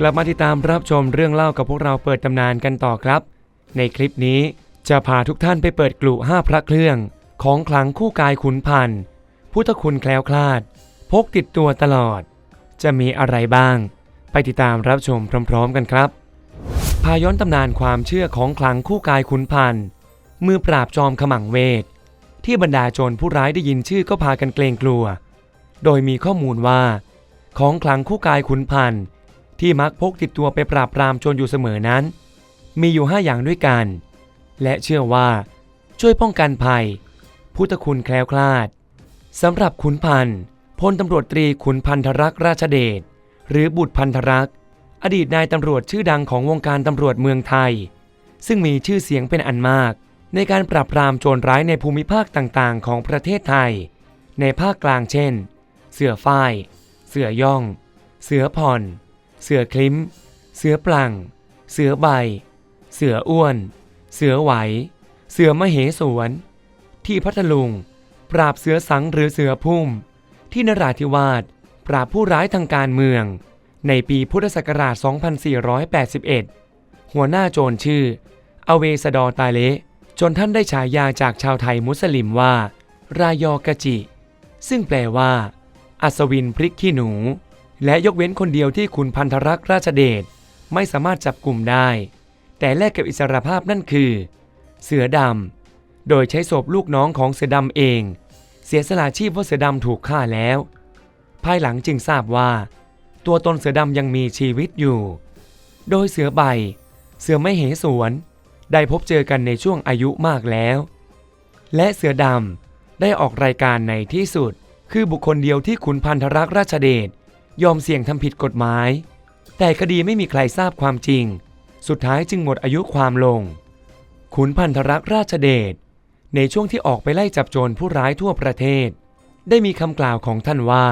กลับมาติดตามรับชมเรื่องเล่ากับพวกเราเปิดตำนานกันต่อครับ ในคลิปนี้จะพาทุกท่านไปเปิดกลุ่ห้าพระเครื่อง ของขลังคู่กายขุนพันธ์พุทธคุณแคล้วคลาด พกติดตัวตลอด จะมีอะไรบ้าง ไปติดตามรับชมพร้อม ๆ กันครับ พาย้อนตำนานความเชื่อของขลังคู่กายขุนพันธ์มือปราบจอมขมังเวท ที่บรรดาโจรผู้ร้ายได้ยินชื่อก็พากันเกรงกลัว โดยมีข้อมูลว่า ของขลังคู่กายขุนพันธ์ ที่มักพกติดตัวไปปราบปรามโจรอยู่เสมอนั้น มีอยู่ห้าอย่างด้วยกัน และเชื่อว่า ช่วยป้องกันภัย พุทธคุณแคล้วคลาดสำหรับขุนพันธ์พลตำรวจตรีขุนพันธรักษ์ราชเดชหรือบุตรพันธรักษ์อดีตนายตำรวจชื่อดังของวงการตำรวจเมืองไทย ซึ่งมีชื่อเสียงเป็นอันมาก ในการปราบปรามโจรร้ายในภูมิภาคต่างๆ ของประเทศไทย ในภาคกลางเช่น เสือฝ้าย เสือย่อง เสือผ่อน เสือคลิ้ม เสือปลัง เสือใบ เสืออ้วน เสือไหว เสือมเหสวน ที่พัทลุง ปราบเสือสังหรือเสือพุ่ม ที่นราธิวาส ปราบผู้ร้ายทางการเมือง ในปีพุทธศักราช 2481 หัวหน้าโจรชื่อ อเวสดอตาเลจนท่านได้ฉายาจากชาวไทยมุสลิมว่า รายอกะจิ ซึ่งแปลว่า อัศวินพริกขี้หนู และยกเว้นคนเดียวที่ขุนพันธรักษ์ราชเดชไม่สามารถจับกลุ่มได้ แต่แลกกับอิสรภาพนั่นคือ เสือดำ โดยใช้ศพลูกน้องของเสือดำเอง เสียสละชีพเพราะเสือดำถูกฆ่าแล้ว ภายหลังจึงทราบว่า ตัวตนเสือดำยังมีชีวิตอยู่ โดยเสือใบ เสือไม่เหสวน ได้พบเจอกันในช่วงอายุมากแล้ว และเสือดำได้ออกรายการในที่สุด คือบุคคลเดียวที่ขุนพันธรักษ์ราชเดช ยอมเสี่ยงทำผิดกฎหมาย แต่คดีไม่มีใครทราบความจริง สุดท้ายจึงหมดอายุความลง ขุนพันธรักษ์ราชเดชในช่วงที่ออกไปไล่จับโจรผู้ร้ายทั่วประเทศ ได้มีคำกล่าวของท่านว่า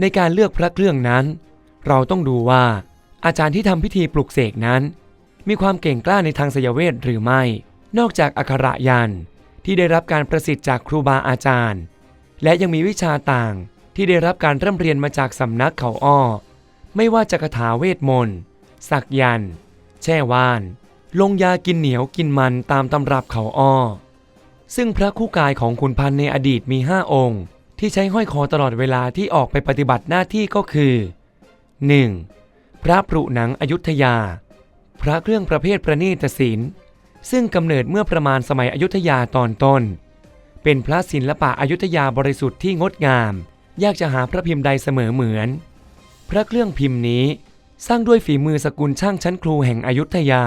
ในการเลือกพระเครื่องนั้น เราต้องดูว่า อาจารย์ที่ทำพิธีปลุกเสกนั้น มีความเก่งกล้าในทางสยเวทหรือไม่ นอกจากอักขระยันที่ได้รับการประสิทธิ์จากครูบาอาจารย์ และยังมีวิชาต่าง ที่ได้รับการร่ำเรียนมาจากสำนักเขาอ้อ ไม่ว่าจะคาถาเวทมนต์สักยันต์แช่ว่าน ลงยากินเหนียวกินมันตามตำรับเขาอ้อ ซึ่งพระคู่กายของขุนพันธ์ในอดีตมีห้าองค์ ที่ใช้ห้อยคอตลอดเวลาที่ออกไปปฏิบัติหน้าที่ก็คือ 1. พระปรุหนังอยุธยา พระเครื่องประเภทประณีตศิลป์ซึ่งกำเนิดเมื่อประมาณสมัยอยุธยาตอนต้น เป็นพระศิลปะอยุธยาบริสุทธิ์ที่งดงาม ยากจะหาพระพิมพ์ใดเสมอเหมือน พระเครื่องพิมพ์นี้ สร้างด้วยฝีมือสกุลช่างชั้นครูแห่งอยุธยา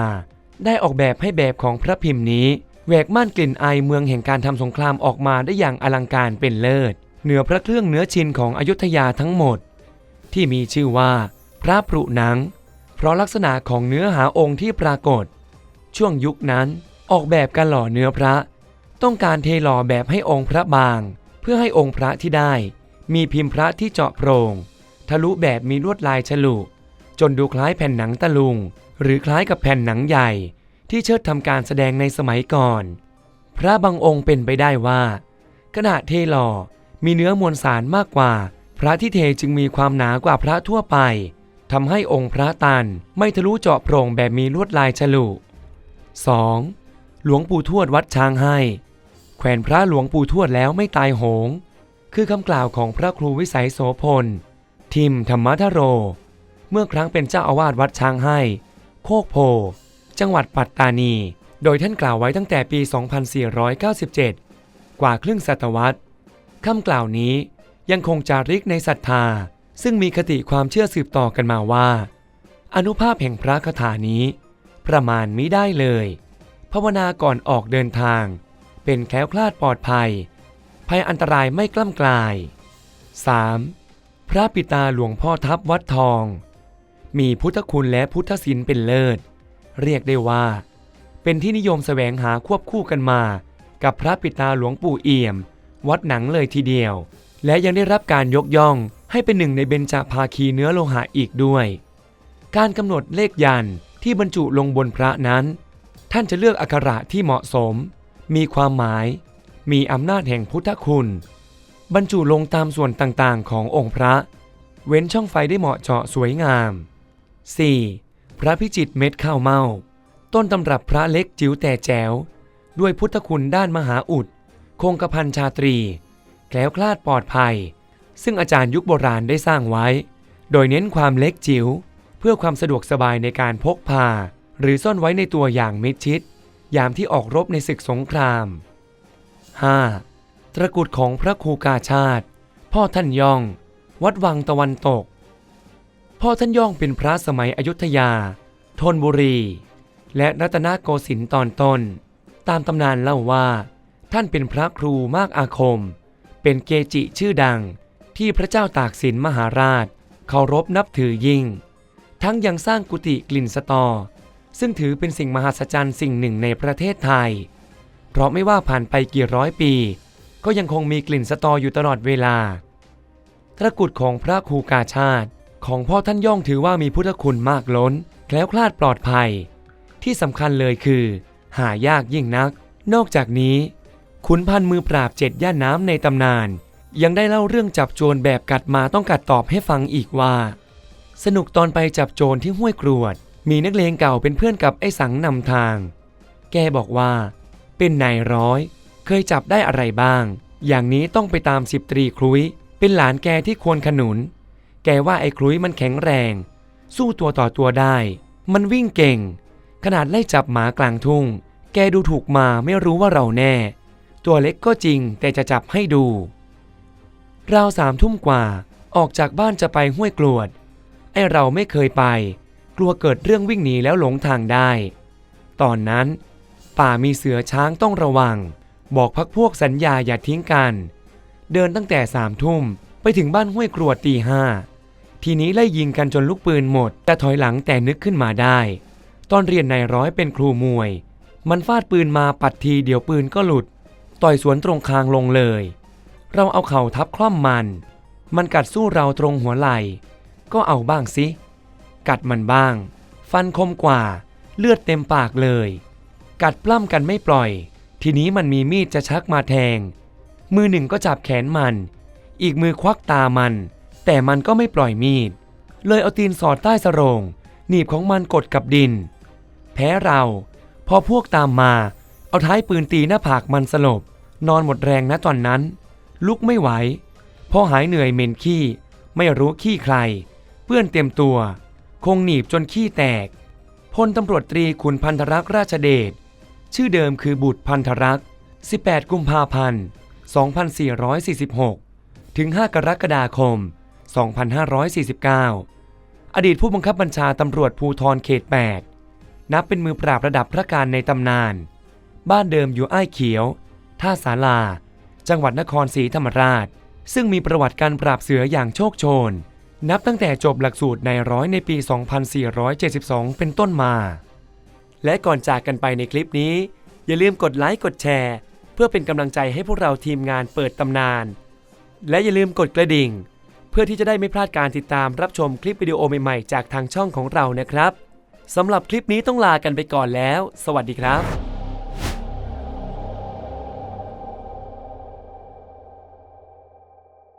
ได้ออกแบบให้แบบของพระพิมพ์นี้แหวกม่านกลิ่นอายเมืองแห่งการทำสงครามออกมาได้อย่างอลังการเป็นเลิศ เหนือพระเครื่องเนื้อชินของอยุธยาทั้งหมด ที่มีชื่อว่า พระปรุหนัง เพราะลักษณะของเนื้อหาองค์ที่ปรากฏ ช่วงยุคนั้นออกแบบการหล่อเนื้อพระ ต้องการเทหล่อแบบให้องค์พระบาง เพื่อให้องค์พระที่ได้ มีพิมพ์พระที่เจาะโปร่งทะลุแบบมีลวดลายฉลุ จนดูคล้ายแผ่นหนังตะลุง หรือคล้ายกับแผ่นหนังใหญ่ ที่เชิดทำการแสดงในสมัยก่อน พระบางองค์เป็นไปได้ว่า ขณะเทหล่อมีเนื้อมวลสารมากกว่า พระที่เทจึงมีความหนากว่าพระทั่วไปทำให้องค์พระตันไม่ทะลุเจาะโปร่งแบบมีลวดลายฉลุ 2. หลวงปู่ทวดวัดช้างให้ แขวนพระหลวงปู่ทวดแล้วไม่ตายโหง คือคำกล่าวของพระครูวิสัยโสพล ทิมธรรมทโร เมื่อครั้งเป็นเจ้าอาวาสวัดช้างให้ โคกโพ จังหวัดปัตตานี โดยท่านกล่าวไว้ตั้งแต่ปี 2497 กว่าครึ่งศตวรรษคำกล่าวนี้ยังคงจาริกในศรัทธา ซึ่งมีคติความเชื่อสืบต่อกันมาว่า อนุภาพแห่งพระคาถานี้ ประมาณมิได้เลย ภาวนาก่อนออกเดินทาง เป็นแคล้วคลาดปลอดภัย ภัยอันตรายไม่กล้ำกลาย 3. พระปิตาหลวงพ่อทับวัดทอง มีพุทธคุณและพุทธศิลป์เป็นเลิศ เรียกได้ว่า เป็นที่นิยมแสวงหาควบคู่กันมา กับพระปิตาหลวงปู่เอี่ยม วัดหนังเลยทีเดียว และยังได้รับการยกย่องให้เป็นหนึ่งในเบญจภาคีเนื้อโลหะอีกด้วย การกำหนดเลขยันที่บรรจุลงบนพระนั้น ท่านจะเลือกอักขระที่เหมาะสม มีความหมาย มีอำนาจแห่งพุทธคุณ บรรจุลงตามส่วนต่างๆ ขององค์พระ เว้นช่องไฟได้เหมาะเจาะสวยงาม 4. พระพิจิตเม็ดข้าวเมา ต้นตำรับพระเล็กจิ๋วแต่แจ๋ว ด้วยพุทธคุณด้านมหาอุด คงกระพันชาตรี แคล้วคลาดปลอดภัย ซึ่งอาจารย์ยุคโบราณได้สร้างไว้ โดยเน้นความเล็กจิ๋วเพื่อความสะดวกสบายในการพกพา หรือซ่อนไว้ในตัวอย่างมิดชิด ยามที่ออกรบในศึกสงคราม 5. ตระกุดของพระครูกาชาติ พ่อท่านย่อง วัดวังตะวันตก พ่อท่านย่องเป็นพระสมัยอยุธยา ธนบุรี และรัตนโกสินทร์ตอนต้น ตามตำนานเล่าว่า ท่านเป็นพระครูมากอาคม เป็นเกจิชื่อดังที่พระเจ้าตากสินมหาราชเคารพนับถือยิ่ง ทั้งยังสร้างกุฏิกลิ่นสตอ ซึ่งถือเป็นสิ่งมหัศจรรย์สิ่งหนึ่งในประเทศไทย ราะไม่ว่าผ่านไปกี่ร้อยปี ก็ยังคงมีกลิ่นสตออยู่ตลอดเวลาตระกรุดของพระครูกาชาติของพ่อท่านย่องถือว่ามีพุทธคุณมากล้น แคล้วคลาดปลอดภัย ที่สำคัญเลยคือ หายากยิ่งนัก นอกจากนี้ ขุนพันมือปราบเจ็ดย่านน้ำในตำนาน ยังได้เล่าเรื่องจับโจรแบบกัดมาต้องกัดตอบให้ฟังอีกว่า สนุกตอนไปจับโจรที่ห้วยกรวด มีนักเลงเก่าเป็นเพื่อนกับไอ้สังนำทาง แกบอกว่า เป็นนายร้อย เคยจับได้อะไรบ้าง อย่างนี้ต้องไปตามสิบตรีครุยเป็นหลานแกที่ควรขนุน แกว่าไอ้ครุยมันแข็งแรง สู้ตัวต่อตัวได้ มันวิ่งเก่ง ขนาดไล่จับหมากลางทุ่ง แกดูถูกมาไม่รู้ว่าเราแน่ ตัวเล็กก็จริงแต่จะจับให้ดู ราวสามทุ่มกว่าออกจากบ้านจะไปห้วยกรวด ไอเราไม่เคยไป กลัวเกิดเรื่องวิ่งหนีแล้วหลงทางได้ ตอนนั้น ป่ามีเสือช้างต้องระวัง บอกพักพวกสัญญาอย่าทิ้งกัน เดินตั้งแต่สามทุ่มไปถึงบ้านห้วยกรวดตีห้าทีนี้ไล่ยิงกันจนลูกปืนหมด แต่ถอยหลังแต่นึกขึ้นมาได้ ตอนเรียนนายร้อยเป็นครูมวย มันฟาดปืนมาปัดทีเดี๋ยวปืนก็หลุด ต่อยสวนตรงคางลงเลย เราเอาเข่าทับคล่อมมัน มันกัดสู้เราตรงหัวไหล่ ก็เอาบ้างสิ กัดมันบ้าง ฟันคมกว่า เลือดเต็มปากเลย กัดปล้ำกันไม่ปล่อย ทีนี้มันมีมีดจะชักมาแทง มือหนึ่งก็จับแขนมัน อีกมือควักตามัน แต่มันก็ไม่ปล่อยมีด เลยเอาตีนสอดใต้สโรงหนีบของมันกดกับดิน แพ้เรา พอพวกตามมา เอาท้ายปืนตีหน้าผากมันสลบ นอนหมดแรงนะตอนนั้น ลุกไม่ไหว พอหายเหนื่อยเหม็นขี้ ไม่รู้ขี้ใคร เปื้อนเต็มตัว คงหนีบจนขี้แตกพลตำรวจตรีขุนพันธรักษ์ราชเดช ชื่อเดิมคือบุตรพันธรักษ์ 18 กุมภาพันธ์ 2446 ถึง 5 กรกฎาคม 2549 อดีตผู้บังคับบัญชาตำรวจภูทรเขต 8 นับเป็นมือปราบระดับพระการในตำนาน บ้านเดิมอยู่อ้ายเขียว ท่าสาลา จังหวัดนครศรีธรรมราช ซึ่งมีประวัติการปราบเสืออย่างโชคโชน นับตั้งแต่จบหลักสูตรในร้อยในปี 2472 เป็นต้นมา และก่อนจากกันไปในคลิปนี้ อย่าลืมกดไลค์กดแชร์ เพื่อเป็นกำลังใจให้พวกเราทีมงานเปิดตำนาน และอย่าลืมกดกระดิ่ง เพื่อที่จะได้ไม่พลาดการติดตามรับชมคลิปวิดีโอใหม่ๆ จากทางช่องของเรานะครับสำหรับคลิปนี้ต้องลากันไปก่อนแล้ว สวัสดีครับ